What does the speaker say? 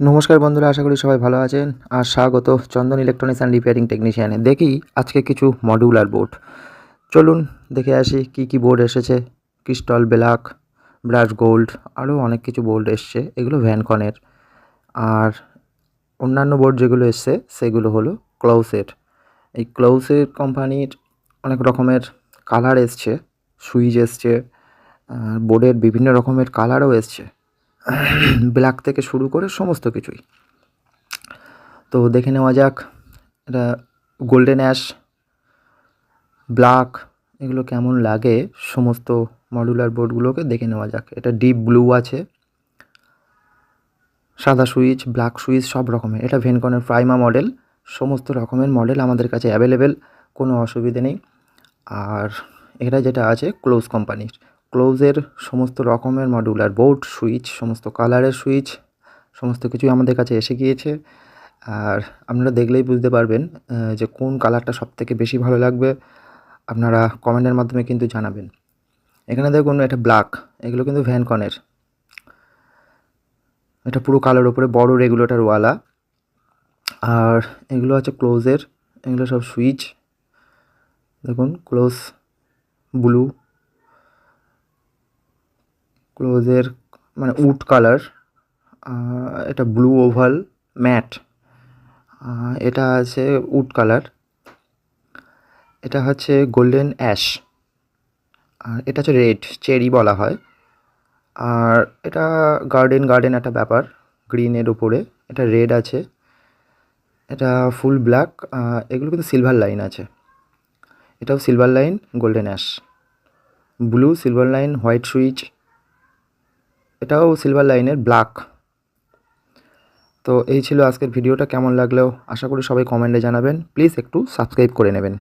নমস্কার বন্ধুরা, আশা করি সবাই ভালো আছেন। আর স্বাগত চন্দন ইলেকট্রনিক্স অ্যান্ড রিপেয়ারিং টেকনিশিয়ানে দেখি আজকে কিছু মডিউলার বোর্ড চলুন দেখে আসি কি কি বোর্ড এসেছে। ক্রিস্টল ব্ল্যাক ব্রাশ গোল্ড আরও অনেক কিছু বোর্ড এসছে, এগুলো ভ্যানকনের আর অন্যান্য বোর্ড যেগুলো এসছে, সেগুলো হলো ক্লাউসের এই ক্লাউসের কোম্পানির অনেক রকমের কালার এসছে, সুইচ এসছে বোর্ডের বিভিন্ন রকমের কালারও এসছে। ব্ল্যাক থেকে শুরু করে সমস্ত কিছুই। তো দেখে নেওয়া যাক, এটা গোল্ডেন অ্যাশ, ব্ল্যাক, এগুলো কেমন লাগে সমস্ত মডুলার বোর্ডগুলোকে দেখে নেওয়া যাক। এটা ডিপ ব্লু আছে, সাদা সুইচ, ব্ল্যাক সুইচ, সব রকমের। এটা ভেনকনের প্রাইমা মডেল, সমস্ত রকমের মডেল আমাদের কাছে অ্যাভেলেবেল, কোনো অসুবিধে নেই। আর এটা যেটা আছে, ক্লোজ কোম্পানির। ক্লোজের সমস্ত রকমের মডিউলার বোর্ড সুইচ সমস্ত কালারের সুইচ সমস্ত কিছুই আমাদের কাছে এসে গিয়েছে। আর আপনারা দেখলেই বুঝতে পারবেন যে কোন কালারটা সবথেকে বেশি ভালো লাগবে। আপনারা কমেন্টের মাধ্যমে কিন্তু জানাবেন। এখানে দেখুন, এটা ব্ল্যাক এগুলো কিন্তু ভ্যানকনের এটা পুরো কালোর ওপরে বড় রেগুলেটরওয়ালা আর এগুলো আছে ক্লোজের এগুলো সব সুইচ দেখুন ক্লোজ ব্লু ক্লোজের মানে উড কালার এটা ব্লু ওভাল ম্যাট এটা আছে উড কালার, এটা হচ্ছে গোল্ডেন অ্যাশ, আর এটা হচ্ছে রেড, চেরি বলা হয়, আর এটা গার্ডেন গার্ডেন একটা ব্যাপার, গ্রিনের উপরে, এটা রেড আছে, এটা ফুল ব্ল্যাক এগুলো কিন্তু সিলভার লাইন আছে, এটাও silver line, golden ash, blue silver line, white switch এটাও সিলভার লাইনের ব্ল্যাক তো এই ছিল আজকের ভিডিওটা কেমন লাগলেও আশা করি সবাই কমেন্টে জানাবেন। প্লিজ একটু সাবস্ক্রাইব করে নেবেন।